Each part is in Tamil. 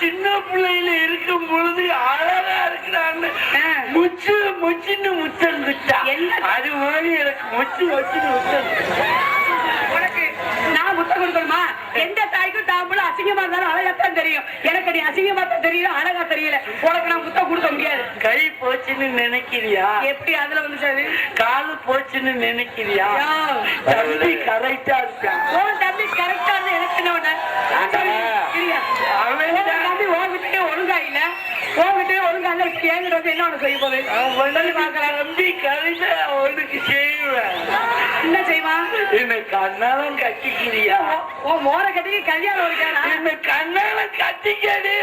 சின்ன பிள்ளையில இருக்கும் பொழுது அழகா இருக்கிறான்னு. முச்சு முச்சின்னு முத்தந்துட்டா? அது மாதிரி எனக்கு முச்சு முச்சுன்னு நான் முத்தம் கொடுக்கணுமா எந்த தாய்க்கும் தாம்பூல அசிங்கமா இருந்தாலும் அழகாத்தான் தெரியும். எனக்கு நீ அசிங்கமா தான் தெரியல அழகா தெரியல. உனக்கு நான் முத்தம் கொடுக்க முடியாது. கை போச்சுன்னு நினைக்கிறியா? எப்படி அதுல வந்து சார்? காலு போச்சுன்னு நினைக்கிறியா. தம்பி கரெக்டா இருக்கான் உன் தம்பி கரெக்டா இருந்து எனக்கு என்ன? அவன் தம்பி உன்கிட்டயே ஒழுங்கா இல்ல. உன்கிட்டயே ஒழுங்கா இல்ல. வந்து என்ன உனக்கு செய்ய போகுது? அவன் தம்பி கரெக்டா அவனுக்கு செய்வேன். என்ன செய்வான் என்ன கண்ணாலம் கட்டிக்கிறியா? உன் மோர கட்டிக்கு கல்யாணம் இருக்கானா என்ன கண்ணாலம் கட்டிக்கடி?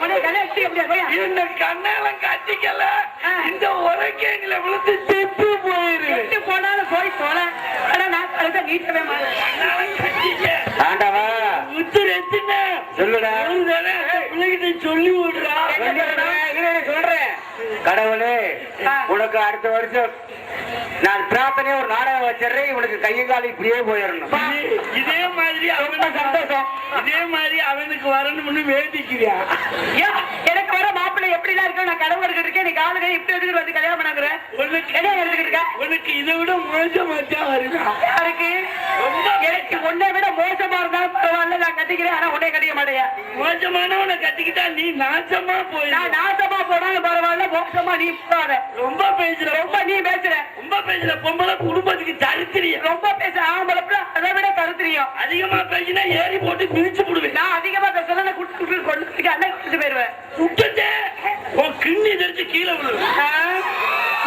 உன்னை கல்யாணம் அப்படியா போயா என்ன கண்ணாலம் கட்டிக்கல. இந்த உரக்கேங்கில விழுந்து செத்து போயிரு. எட்டு போனாலும் போய் தொலை. ஆனா நான் கழுத நீட்டவே மாட்டேன். கண்ணாலம் கட்டிக்க. ஆண்டவா. முத்து எத்தின சொல்லுடா. பிள்ளைகிட்ட சொல்லி விடுறா. சொல்றேன். கடவுளே. உனக்கு அடுத்த வருஷம் நான் பிரார்த்தனையா ஒரு நாடகம் வச்சிடுறேன். இவனுக்கு கையை காலி இப்படியே போயிடணும். இதே- மாதிரி சந்தோஷம். இதே மாதிரி அவனுக்கு வரணும்னு வேண்டிக்கிறியா? எனக்கு வர மாப்பிள்ளை எப்படி எல்லாம் இருக்கு நான் கடவுள் இருக்கேன். நீ காலுங்க இப்படி எடுத்துட்டு வந்து கல்யாணம் பண்ணாங்கிற? உனக்கு என்ன எடுத்துக்கிட்டு இருக்க? உனக்கு இதை விட மோசமாத்தான் வருதா? யாருக்கு? எனக்கு உன்னை விட மோசமா இருந்தாலும் பரவாயில்ல நான் கட்டிக்கிறேன். ஆனா உன்னை கட்டிக்க மாட்டேயா? மோசமானவனை கட்டிக்கிட்டா நீ நாசமா போயிரு. நான் நாசமா போனாலும் பரவாயில்ல மோசமா நீ போகாத. ரொம்ப பேசுற. ரொம்ப நீ பேசுற. ரொம்ப பேசுற. பொம்பளை குடும்பத்துக்கு தரித்திரிய ரொம்ப பேச ஆம்பளை அதை விட கருத்துரியும் அதிகமா பேசினா ஏறி போட்டு மிதிச்சு போடுவேன். நான் அதிகமா பேசுறேன் குட்டு குட்டு கொண்டு அண்ணன் குடிச்சு போயிருவேன் விட்டுட்டே உன் கிண்ணி கீழே ஆ,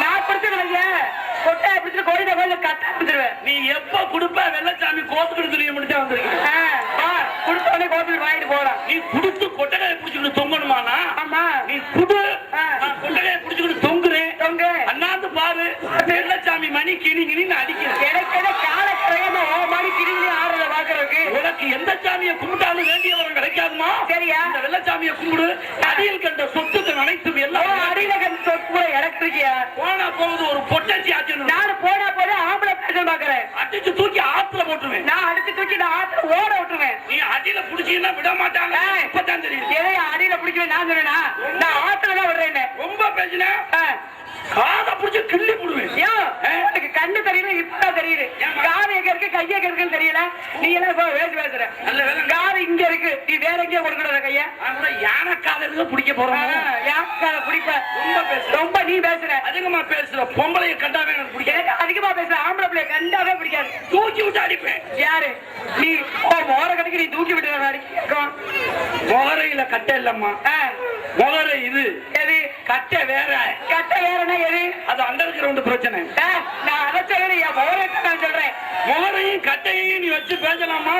நான் பிடிச்சிருவேன் கொட்டை பிடிச்சிட்டு கோயில கோயில கட்ட பிடிச்சிருவேன். நீ எப்ப குடுப்ப? வெள்ளச்சாமி கோத்துக்கிட்டு தெரிய முடிச்சா வந்திருக்க குடுத்தோடனே கோபில் வாங்கிட்டு போறான் நீ குடுத்து கொட்டகையை புடிச்சுக்கிட்டு தொங்கணுமானா ஆமா. நீ குடு. கொட்டகையை புடிச்சுக்கிட்டு பாரு வெள்ளச்சாமி மணி கிணி கிணின்னு அடிக்கிறேன் எனக்கு என்ன கால கரையாம ஓ மாதிரி கிரிங்களே ஆடுறத பாக்குறதுக்கு உனக்கு எந்த சாமியை கும்பிட்டாலும் வேண்டியவரம் கிடைக்காதுமா? சரியா? இந்த வெள்ளச்சாமியை கும்பிடு. அடியில் கண்ட சொத்துக்கள் அனைத்தும் எல்லாம் அடியில கண்டு சொத்து கூட போனா போகுது ஒரு பொட்டச்சி ஆச்சு நானும் போனா போது ஆம்பளை பேச பாக்குறேன் அடிச்சு தூக்கி ஆத்துல போட்டுருவேன். நான் அடிச்சு தூக்கி நான் ஆத்துல ஓட விட்டுருவேன். நீ அடியில புடிச்சீங்கன்னா விட மாட்டாங்க. இப்பதான் எதையா அடியில பிடிக்கவே நான் சொன்னா நான் ஆத்துல தான் விடுறேன் ரொம்ப பேசின? காதை புடிச்சு கிள்ளி போடுவேன். ஐயோ உனக்கு கண்ணு தெரியல இப்பதான் தெரியுது? காது எங்க இருக்கு கை எங்க இருக்குன்னு தெரியல? நீ எல்லாம் வேறு பேசுற. காது இங்க இருக்கு. நீ வேற எங்கேயோ கொடுக்கணும் கைய. நான் கூட யானை காதலுக்கு பிடிக்க போறேன் யாருக்காக பிடிப்ப. ரொம்ப பேசுற. ரொம்ப நீ பேசுற. அதிகமா பேசுற. பொம்பளைய கண்டாவே எனக்கு பிடிக்காது எனக்கு அதிகமா பேசுற. ஆம்பளை பிள்ளை கண்டாவே பிடிக்காது. தூக்கி விட்டு அடிப்பேன். யாரு? நீ மோர கடைக்கு நீ தூக்கி விட்டு அடிக்கும் முகரையில கட்டை இல்லம்மா. முகரை இது. எது? கட்டை வேற. கட்ட வேறனா எது? அது அண்டர் கிரவுண்ட் பிரச்சனை. நான் அதை சொல்லல என் மோரத்தை நான் சொல்றேன். முகரையும் கட்டையையும் நீ வச்சு பேசலாமா.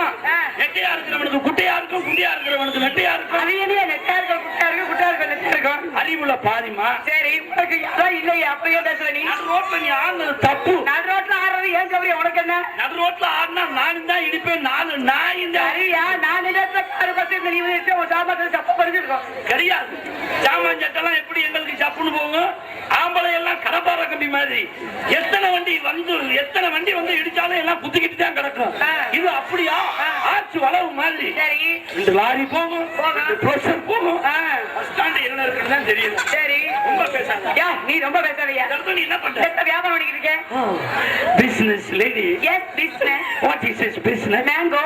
நெட்டையா இருக்கிறவனுக்கு குட்டையா இருக்கும் குட்டியா இருக்கிறவனுக்கு நெட்டையா இருக்கும். அது என்னையா நெட்டா இருக்க குட்டா இருக்க குட்டா இருக்க நெட்டா இருக்கும் அறிவுல பாதிமா. சரி உனக்கு யாரும் இல்லையா அப்படியே பேசுற நீ. ரோட்ல நீ ஆடுனது தப்பு. நடு ரோட்ல ஆடுறது ஏன் சௌரியம் உனக்கு என்ன? நடு ரோட்ல ஆடினா நானும் தான் இடிப்பேன் நாலு நாய் இந்த சரியா நான் நினைச்ச காரு பத்தி நீ வந்து உன் சாப்பாட்டு தப்பு படிச்சிருக்கோம். கிடையாது சாமான் சட்டெல்லாம் எப்படி எங்களுக்கு சப்புன்னு போகும்? ஆம்பளை கடப்பார கம்பி மாதிரி. எத்தனை வண்டி வந்து எத்தனை வண்டி வந்து இடிச்சாலும் எல்லாம் குத்திக்கிட்டு தான் கிடக்கும். இது அப்படியா. ஆச்சு வளவு மாதிரி. சரி. ரெண்டு லாரி போகும். ப்ரெஷர் போகும். ஸ்டாண்ட் என்ன இருக்குன்னு தான் தெரியும். சரி. ரொம்ப பேசாத. யா நீ ரொம்ப பேசாதயா? இந்த நீ என்ன பண்ற? எத்த வியாபாரம் பண்ணிக்கிட்டு இருக்கேன் business lady yes business what is is business mango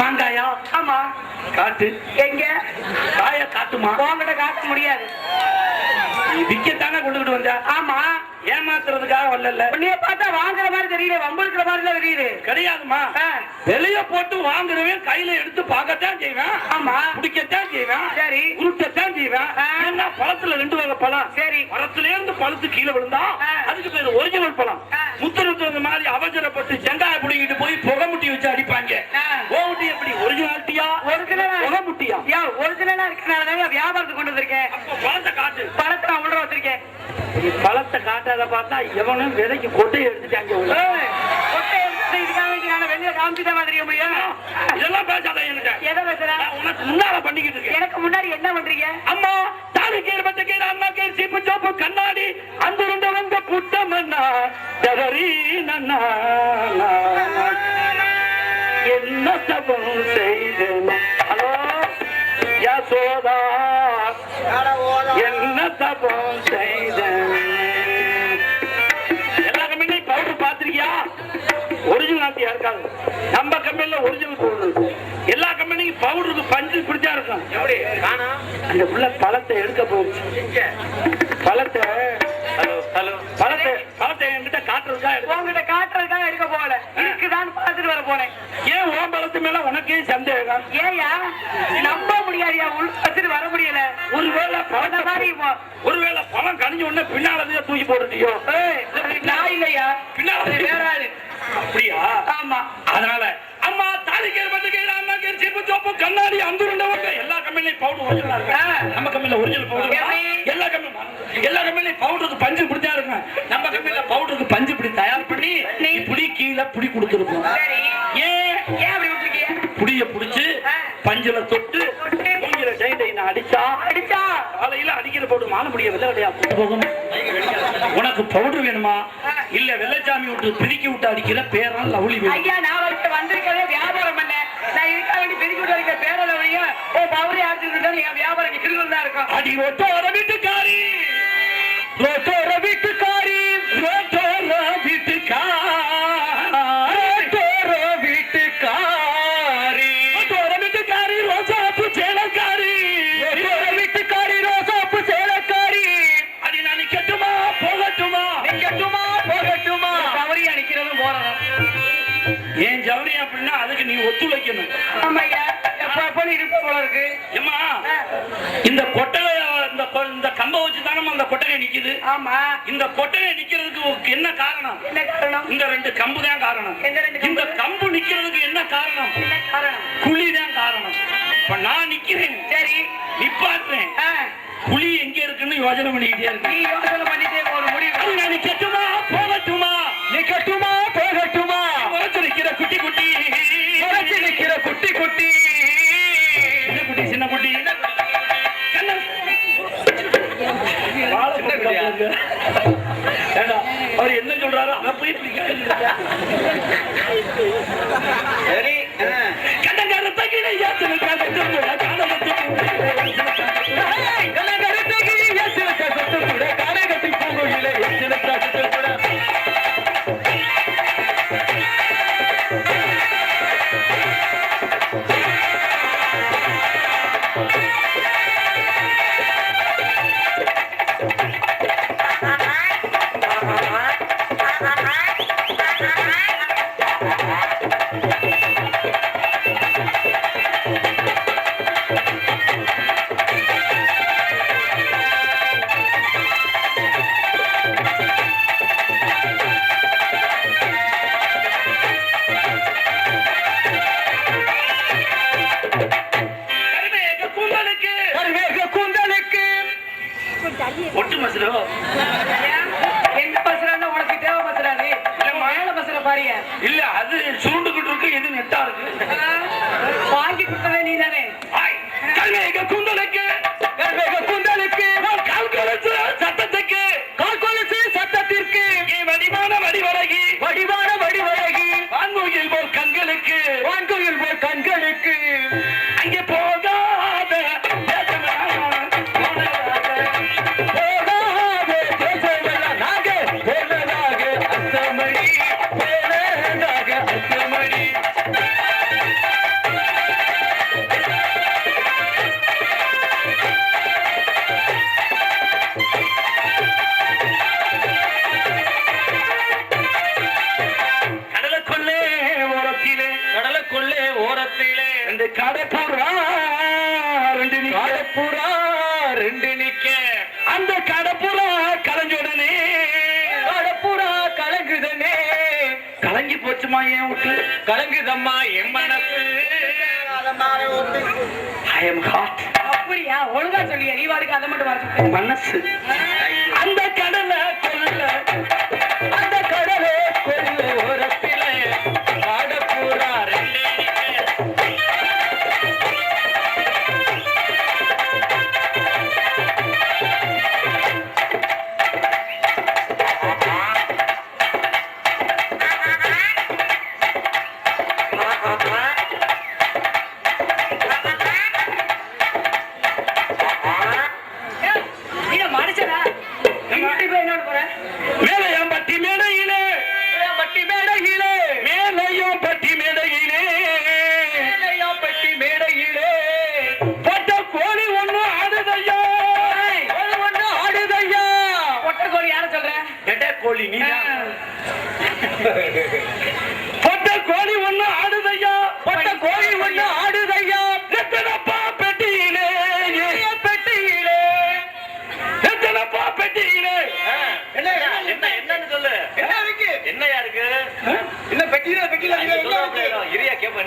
மாங்காயா? ஆமா. காட்டு. எங்க? காய காட்டுமா? உங்ககிட்ட காட்ட முடியாது. விக்கத்தானே கொண்டுகிட்டு வந்தா? ஆமா ஏமாத்துறதுக்காக வரல உன்னைய பார்த்தா வாங்குற மாதிரி தெரியல வம்புழுக்கிற மாதிரி தான் தெரியுது கிடையாதுமா வெளிய போட்டு வாங்குறவன் கையில எடுத்து பார்க்கத்தான் செய்வேன். ஆமா. பிடிக்கத்தான் செய்வேன். சரி. உருட்டத்தான் செய்வேன். பழத்துல ரெண்டு வகை பழம். சரி. மரத்துல இருந்து பழுத்து கீழே விழுந்தா. அதுக்கு பேரு ஒரிஜினல் பழம். முத்துருத்தது மாதிரி அவசரப்பட்டு செங்காய புடிங்கிட்டு போய் புகமுட்டி வச்சு அடிப்பாங்க. ஓமுட்டி எப்படி? ஒரிஜினாலிட்டியா? ஒரிஜினலா புகமுட்டியா? யா ஒரிஜினலா இருக்கிறனால வியாபாரத்தை கொண்டு வந்திருக்கேன். பழத்தை காட்டு. பழத்தை நான் உள்ள வச்சிருக்கேன் பழத்தை காட்டாத பார்த்தா எவனும் விதைக்கு கொட்டையை எடுத்துட்டாங்க கொட்டையை எடுத்து இதுக்காக நான் வெளியே முன்னால பண்ணிக்கிட்டு எனக்கு முன்னாடி என்ன பண்றீங்க? அம்மா தாலு கீழ பச்சை கீழ அம்மா கீழ் சீப்பு சோப்பு கண்ணாடி நன்னா என்ன தபம் செய்தேன்? ஹலோ? யசோதா என்ன தபம் செய்தேன்? எல்லா கம்பெனியும் பவுடர் பாத்திருக்கியா ஒரிஜினாலிட்டியா இருக்காது நம்ம கம்பெனில ஒரிஜினல் பவுடர் எல்லா கம்பெனிக்கும் பவுடருக்கு பஞ்சு பிடிச்சா இருக்கும். அந்த புள்ள பழத்தை எடுக்க போச்சு பழத்தை ஏயா நம்ப முடியாதியா உள்ள வச்சுட்டு வர முடியல. ஒருவேளை பழத்தை மாதிரி ஒருவேளை பழம் கனிஞ்ச உடனே பின்னால தூக்கி போட்டுட்டியோ நான் இல்லையா? பின்னால வேற ஆளு. அப்படியா? ஆமா. அதனால அம்மா தாலிக்கேர் பத்துக்கேர் அண்ணா கேர் சீப்பு சோப்பு கண்ணாடி அந்த ரெண்டு வகை. எல்லா கம்பெனிலையும் பவுடர் ஒரிஜினலா இருக்கு. நம்ம கம்பெனில ஒரிஜினல் பவுடர்? எல்லா கம்பெனி எல்லா கம்பெனிலையும் பவுடருக்கு பஞ்சு பிடிச்சா இருக்கும். நம்ம கம்பெனில பவுடருக்கு பஞ்சு பிடி தயார் பண்ணி இப்படி கீழே புடி கொடுத்துருக்கோம். ஏன்? ஏன் அப்படி விட்டுருக்கீங்க புடிய ஆ. பஞ்சுல தொட்டு. மூஞ்சில டை அடிச்சா அடிச்சா. காலையில அடிக்கிற பவுடர் மாலை முடிய வெள்ளை உனக்கு பவுடர் வேணுமா. இல்ல வெள்ளச்சாமி விட்டு பிரிக்கி விட்டு அடிக்கிற பேரன் லவுளி வேணும். ஐயா நான் வந்து வந்திருக்கதே வியாபாரம் பண்ண நான் இதுக்காக வேண்டி பெருக்கி விட்டு பேரோட வழியா ஓ பவுரி அடிச்சுட்டு வியாபாரம் திருவிழா தான் இருக்கும். அடி ரோட்டோர வீட்டுக்காரி. ரோட்டோர வீட்டுக்காரி வீட்டுக்காரி ஏம்மா ஆ, இந்த கொட்டகை இந்த கம்ப வச்சு தானே அந்த கொட்டகை நிக்குது? ஆமா. இந்த கொட்டகை நிக்கிறதுக்கு என்ன காரணம்? என்ன காரணம்? இந்த ரெண்டு கம்பு தான் காரணம்? இந்த கம்பு நிக்கிறதுக்கு என்ன காரணம்? குழி தான் காரணம். இப்ப நான் நிக்கிறேன். சரி. நிப்பாட்டுறேன். குழி எங்க இருக்குன்னு யோசனை பண்ணிக்கிட்டே நீ இருக்கேன் யோசனை பண்ணிட்டே ஒரு முடிவு. நான் நிக்கட்டுமா? குட்டி சின்ன குட்டி சின்ன குட்டி. அவர் என்ன சொல்றாரோ அதை போய் சரி. கண்ணங்கார தகிலை ஏத்தன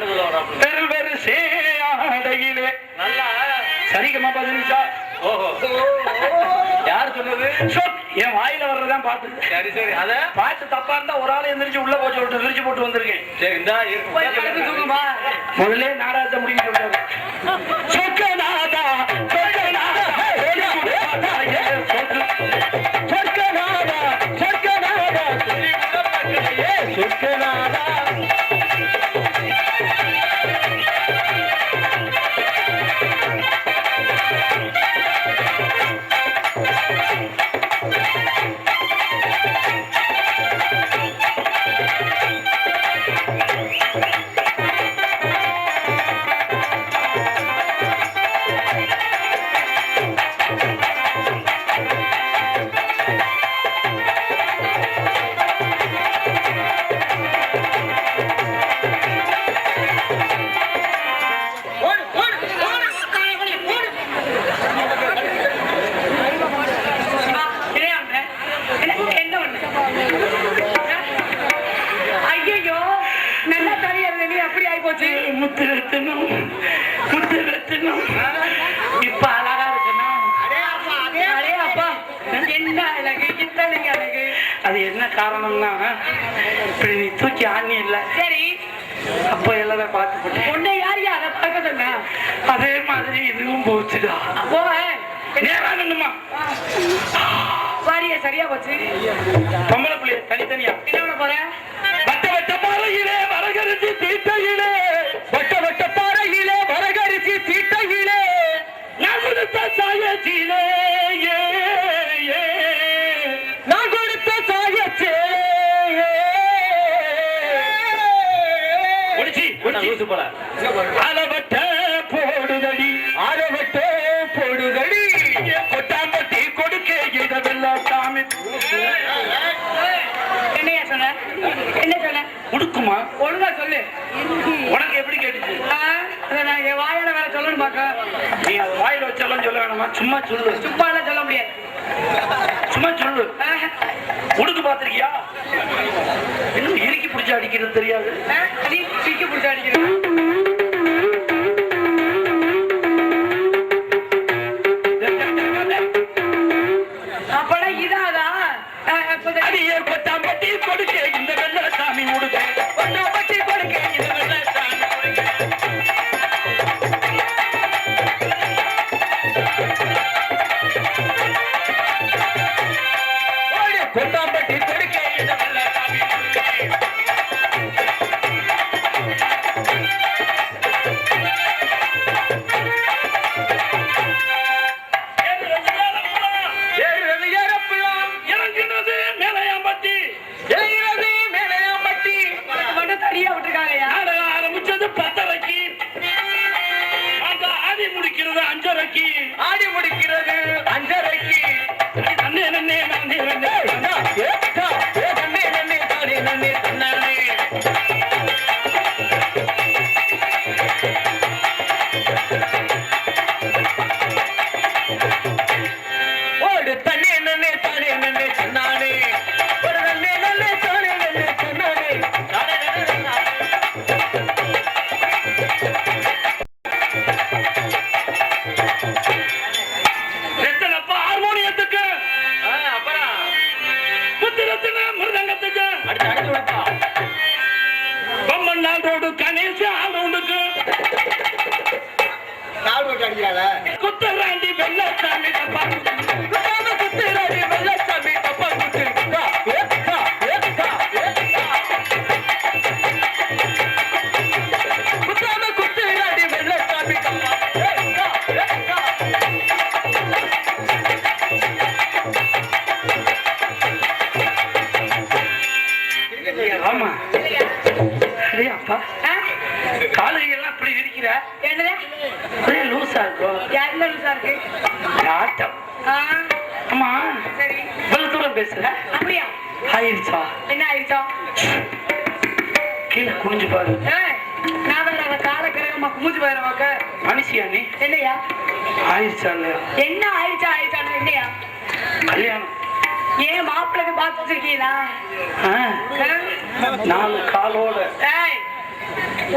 இரியா கேப்ப என்ன சொல்ல வரான் பெரு பெரு சேடையிலே நல்லா. சரிகமா பதினிச்சா ஓஹோ. யார் சொன்னது என் வாயில வர்றதான் பாத்து சரி சரி. அத? பாட்டு தப்பா இருந்தா ஒரு ஆள் எந்திரிச்சு உள்ள போச்சு விட்டு விரிச்சு போட்டு வந்திருக்கேன். சரி இந்தா தூங்குமா? முதல்ல நாடகத்தை முடிவு சொல்றாரு சொர்க்கநாதா சொர்க்கநாதா ஓடி கொடுத்தாதா, ஏ சொர்க்க- அழகு இத்தனைக்கு அழகு அது என்ன காரணம்னா இப்படி நீ தூக்கி ஆணி இல்ல சரி. அப்ப எல்லாமே பார்த்து போட்டேன். உன்னை யார் யார் அதை பார்க்க சொன்னா? அதே மாதிரி இதுவும் போச்சுடா. அப்போ நேரா நின்னுமா வாரிய சரியா போச்சு. பொம்பளை பிள்ளைய தனித்தனியா? என்ன வட்ட வட்ட பாறையிலே வரகரிசி தீட்டையிலே வட்ட வட்ட பாறையிலே வரகரிசி தீட்டையிலே கொடுத்த சாயத்திலே லூசு போல. அளவட்ட போடுதடி. அளவட்ட போடுதடி. கொட்டாம்பட்டி கொடுக்க இதெல்லாம் சாமி. என்னையா சொன்ன? என்ன சொன்ன? உடுக்குமா? ஒழுங்கா சொல்லு. உனக்கு எப்படி கேட்டுச்சு? நான் என் வாயால வேற சொல்லணும் பாக்க நீ அது வாயில சொல்ல வேணாமா? சும்மா சொல்லு. சும்மா சொல்ல முடியாது. சும்மா சொல்லு. உடுக்கு இன்னும் பிடிச்சு அடிக்கிறது தெரியாது. பிடிக்க பிடிச்ச அடிக்கிறேன் ஆமா. சரி. இவ்வளவு தூரம் பேசுற? அப்படியா? ஆயிருச்சா? என்ன ஆயிடுச்சோ கீழே குனிஞ்சு பாரு. நான் வேற அவ கால கிரகமா குமிச்சு போயிடுவாக்க மனுஷியா நீ? என்னையா? இல்லையா? என்ன ஆயிடுச்சா ஆயிடுச்சான்னு என்னையா? கல்யாணம். ஏன் மாப்பிள்ளைக்கு பார்த்து வச்சிருக்கீங்களா? நாலு காலோட.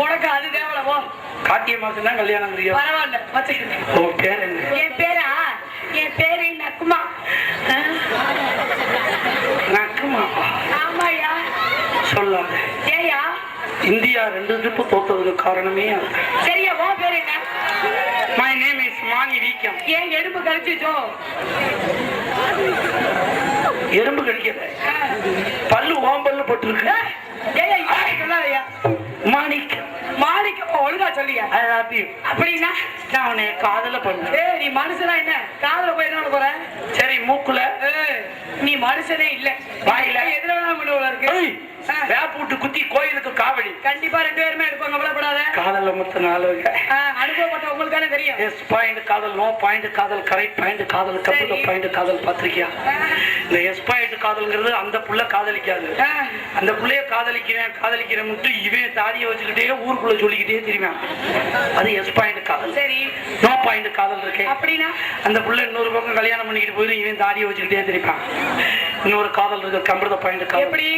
உனக்கு அது தேவல போ. காட்டியமாக்கு தான் கல்யாணம் பரவாயில்ல வச்சுக்கிறேன் ஓ பேர் என்ன? என் பேரா? என் பேரு நக்குமா. சொல்லாத ஏயா இந்தியா ரெண்டு ட்ரிப்பு தோத்ததுக்கு காரணமே. சரியா உன் பேர் என்ன? மை நேம் இஸ் மாணி வீக்கம். ஏன் எறும்பு கழிச்சிச்சோ எறும்பு கடிக்கல. பல்லு ஓம்பல்ல போட்டிருக்கு. சொல்லாதயா? மாணிக்கம் மாணிக்கம் ஒழுங்கா சொல்லியா. அப்படின்னா? நான் உன்னை காதல பண்ணேன் ஏய் நீ மனுஷனா என்ன? காதல போய் என்ன பண்ண போற? சரி மூக்குல. நீ மனுஷனே இல்ல. வாயில? எதுல வேணா பண்ணுவா இருக்கு. வேப்பூட்டு குத்தி கோயிலுக்கு காவடி. கண்டிப்பா ரெண்டு பேருமே எடுப்பாங்க கவலைப்படாத காதல நாலு ஆ, அனுபவப்பட்ட உங்களுக்கான தெரியும். எஸ் பாயிண்ட் காதல் நோ பாயிண்ட் காதல் கரெக்ட் பாயிண்ட் காதல் கப்புல சரி. பாயிண்ட் காதல் பாத்திருக்கியா இந்த எஸ் பாயிண்ட் காதல்ங்கிறது அந்த புள்ள காதலிக்காது. அந்த புள்ளைய காதலிக்கிறேன் காதலிக்கிறேன் மட்டும் இவன் தாடியை வச்சுக்கிட்டே ஊருக்குள்ள சொல்லிக்கிட்டே தெரியுமா அது எஸ் பாயிண்ட் காதல். சரி. நோ பாயிண்ட் காதல் இருக்கே. அப்படின்னா? அந்த புள்ள இன்னொரு பக்கம் கல்யாணம் பண்ணிக்கிட்டு போயிடும் இவன் தாடியை வச்சுக்கிட்டே தெரிப்பான். இன்னொரு காதல் இருக்கு கம்பிரத பாயிண்ட் காதல். எப்படி?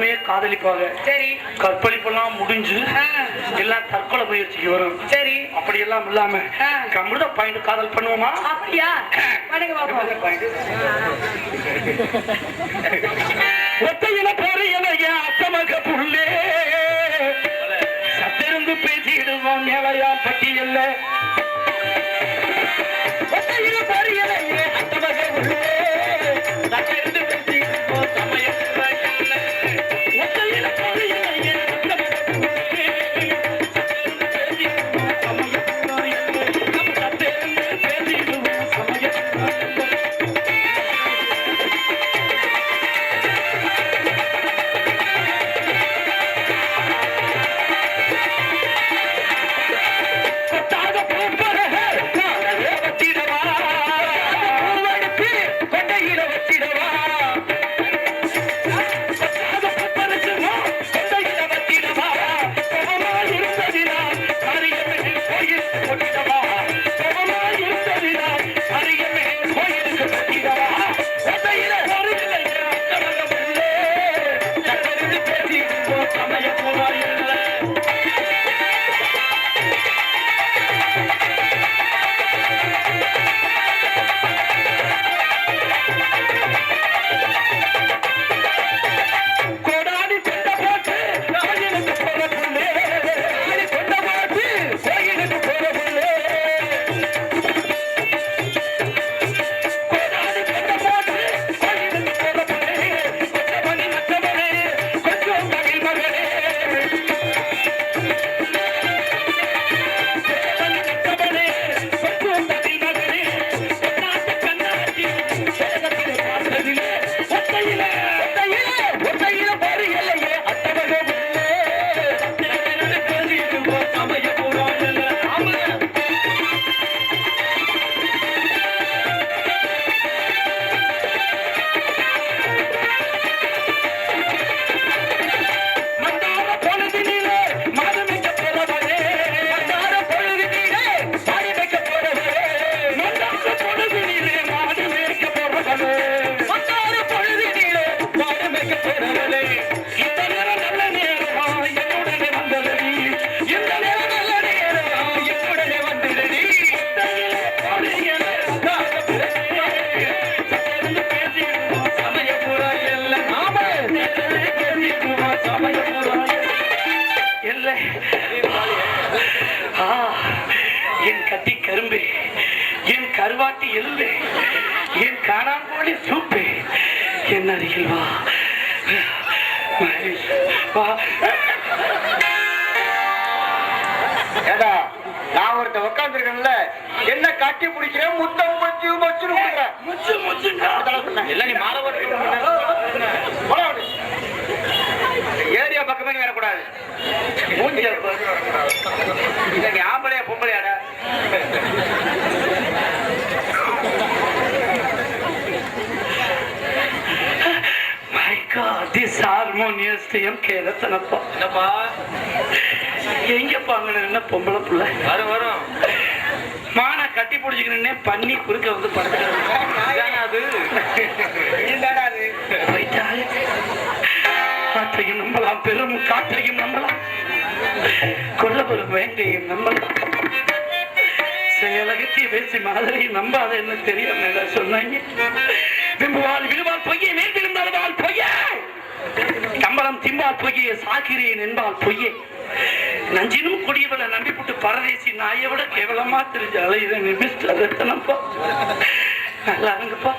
ரெண்டுமே காதலிப்பாங்க சரி. கற்பழிப்பெல்லாம் முடிஞ்சு எல்லாம் தற்கொலை முயற்சிக்கு வரும். சரி. அப்படி எல்லாம் இல்லாம. கமிழ்த பாயிண்ட் காதல் பண்ணுவோமா? அப்படியா? ஒத்தையில போற எனைய அத்தமக புள்ளே. சத்திருந்து பேசிடுவோம் மேலையா பட்டியல்ல. ஒத்தையில போற கருவாட்டி எலும்பு. என் காணாங்கோழி சூப்பு. என் அருகில் வா. ஏடா நான் ஒருத்த உட்காந்துருக்கேன்ல என்ன கட்டி பிடிக்கிறேன் முத்தம் மச்சு முச்சு எல்லாம் நீ மாற ஏரியா பக்கமே வரக்கூடாது. ஆம்பளையா பொம்பளையாடா மை எஸ்டிஎம் கே ரத்தனப்பா என்னப்பா? எங்கப்பா என்ன பொம்பளை புள்ள? வரும் வரும். மானை கட்டி பிடிச்சிக்கணுன்னே பண்ணி குறுக்க வந்து படுத்துக்கிறது இதானா அது? போயிட்டாலே. காற்றையும் நம்பலாம் பெரும் காற்றையும் நம்பலாம். கொல்ல பெரும் வேங்கையும் நம்பலாம். செயலகத்தி பேசி மாதிரி நம்பாத என்ன தெரியும் சொன்னாங்க. விம்புவால் விழுவால் பொய்யை மேல் விழுந்தால் பொய்யே! கம்பளம் திம்பால் பொய்யே சாக்கிறேன் என்பால் பொய்யே. நஞ்சினும் கொடியவளை நம்பி போட்டு பரதேசி நாயை விட கேவலமா தெரிஞ்ச அலையிறேன் மிஸ்டர் ரத்தனப்பா நல்லா இருங்கப்பா.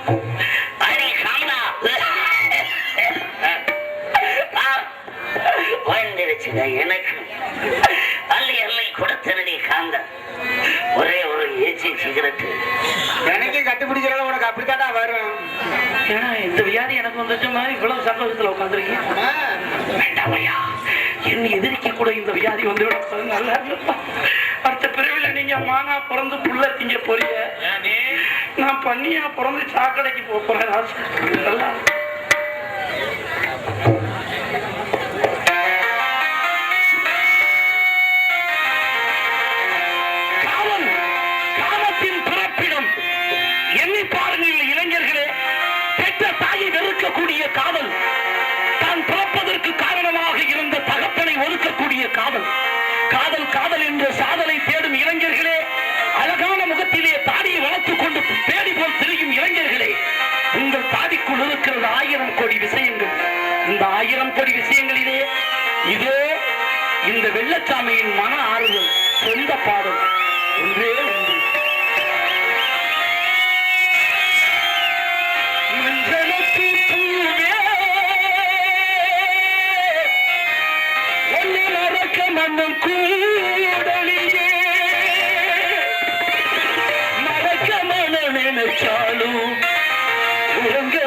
வந்துருச்சுங்க எனக்கு அள்ளி அள்ளி கொடுத்தனடி காந்த. ஒரே ஒரு ஏச்சி சிகரெட்டு. எனக்கு கட்டுப்பிடிக்கிறத உனக்கு அப்படித்தாடா வரும் ஏன்னா இந்த வியாதி எனக்கு வந்துச்ச மாதிரி இவ்வளவு சந்தோஷத்துல உட்காந்துருக்கீங்க வேண்டாம் ஐயா. என் எதிரிக்கு கூட இந்த வியாதி வந்து விட நல்லா அடுத்த பிறவில நீங்க மானா பிறந்து புள்ள திங்க போறீங்க. நான் பண்ணியா பிறந்து சாக்கடைக்கு போறேன் ஆசை. நல்லா பெரிய காதல். காதல் காதல் என்ற சாதலை தேடும் இளைஞர்களே அழகான முகத்திலே தாடியை வளர்த்துக் கொண்டு பேடி போல் திரியும் இளைஞர்களே உங்கள் தாடிக்குள் இருக்கிறது ஆயிரம் கோடி விஷயங்கள். இந்த ஆயிரம் கோடி விஷயங்களிலே இதோ இந்த வெள்ளச்சாமியின் மன ஆறுதல் சொந்த பாடல். ஒன்றே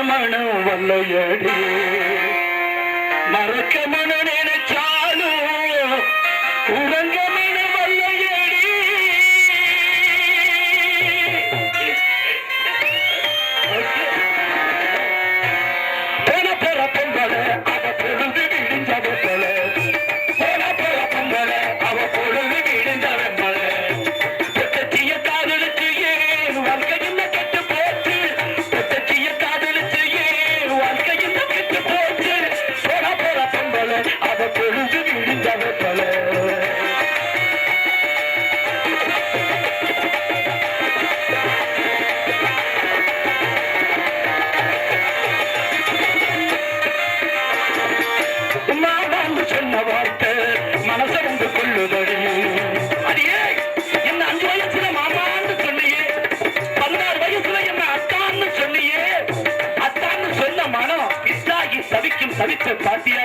மனம் வல்லையடி மறக்க மனம் படித்த பாட்டியா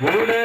உடல்